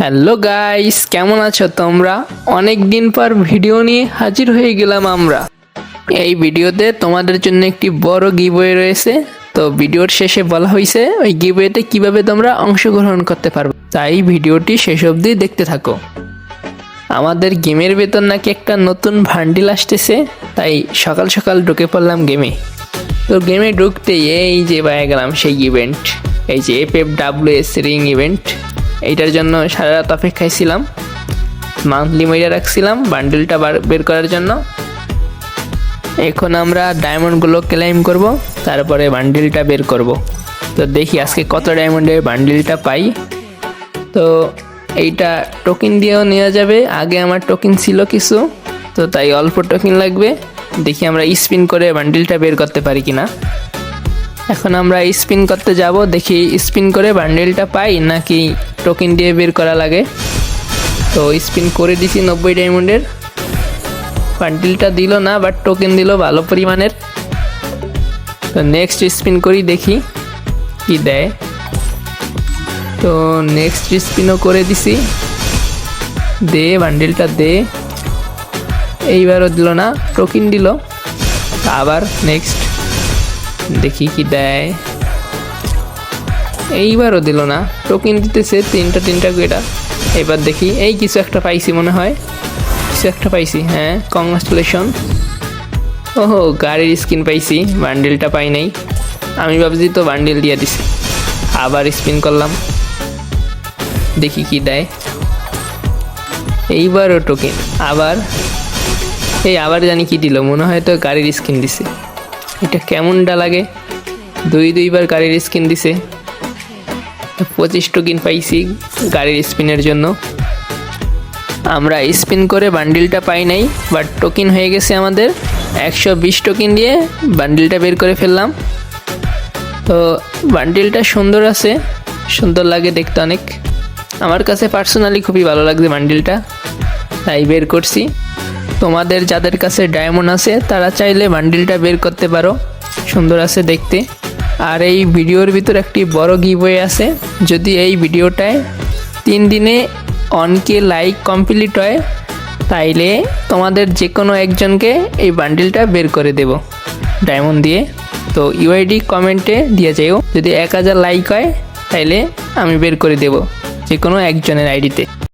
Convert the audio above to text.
Hello guys, কেমন আছো তোমরা? অনেক দিন পর ভিডিও নিয়ে হাজির হয়ে গেলাম আমরা। এই ভিডিওতে তোমাদের জন্য একটি বড় গিবওয়ে রয়েছে। তো ভিডিওর শেষে বলা হয়েছে, ওই গিবওয়েতে কীভাবে তোমরা অংশগ্রহণ করতে পারবে। তাই ভিডিওটি শেষ অবধি দেখতে থাকো। আমাদের গেমের ভেতর নাকি একটা নতুন ভান্ডিল আসতেছে, তাই সকাল সকাল ঢুকে পড়লাম গেমে তো গেমে ঢুকতেই এই যে পায়ে গেলাম সেই ইভেন্ট এই যে F F W S ring event এইটার জন্য সারা রাত অপেক্ষায় ছিলাম মান্থলি মইরা রাখছিলাম বান্ডেলটা বের করার জন্য। এখন আমরা ডায়মন্ডগুলো ক্লেম করব, তারপরে বান্ডিলটা বের করব। তো দেখি আজকে কত ডায়মন্ডের বান্ডিলটা পাই। তো এইটা টোকেন দিয়েও নেওয়া যাবে, আগে আমার টোকেন ছিল কিছু, তো তাই অল্প টোকেন লাগবে। দেখি আমরা স্পিন করে বান্ডিলটা বের করতে পারি কিনা। এখন আমরা স্পিন করতে যাব, দেখি স্পিন করে বান্ডিলটা পাই নাকি টোকেন দিয়ে বের করা লাগে। তো স্পিন করে দিছি নব্বই ডায়মন্ডের বান্ডিলটা দিল না বাট টোকেন দিল ভালো পরিমাণের। তো নেক্সট স্পিন করি, দেখি কি দেয়। তো নেক্সট স্পিনও করে দিছি। দে বান্ডিলটা দে। এইবারও দিল না টোকেন দিল। আবার নেক্সট দেখি কি দেয়। এইবারও দিল না। টোকেন দিতেছে তিনটা তিনটা এটা। এবার দেখি, এই কিছু একটা পাইছি মনে হয়। কিছু একটা পাইছি হ্যাঁ কংগ্রাচুলেশন ওহো, গাড়ির স্কিন পাইছি বান্ডিলটা পাই নাই। আমি ভাবছি তো বান্ডিল দিয়ে দিছি। আবার স্পিন করলাম। দেখি কি দেয়। এইবারও টোকেন। আবার, এই আবার জানি কি দিল, মনে হয় তো গাড়ির স্কিন দিছে। এটা কেমনটা লাগে? দুই দুইবার গাড়ির স্কিন দিছে। পঁচিশ টোকেন পাইছি গাড়ির স্পিনের জন্য। আমরা স্পিন করে বান্ডিলটা পাই নাই, বাট টোকিন হয়ে গেছে আমাদের। একশো বিশ টোকেন দিয়ে বান্ডিলটা বের করে ফেললাম। তো বান্ডিলটা সুন্দর আছে, সুন্দর লাগে দেখতে অনেক। আমার কাছে পার্সোনালি খুবই ভালো লাগছে বান্ডিলটা, তাই বের করছি। তোমাদের যাদের কাছে ডায়মন্ড আছে, তারা চাইলে বান্ডিলটা বের করতে পারো। সুন্দর আছে দেখতে। আর এই ভিডিওর ভিতর একটি বড় গিভওয়ে আছে। যদি এই ভিডিওটায় তিন দিনে অনকে লাইক কমপ্লিট হয়, তাইলে তোমাদের যে কোনো একজনকে এই বান্ডিলটা বের করে দেব ডায়মন্ড দিয়ে। তো ইউআইডি কমেন্টে দিয়ে যাইও। যদি এক হাজার লাইক হয়, তাইলে আমি বের করে দেব যে কোনো একজনের আইডিতে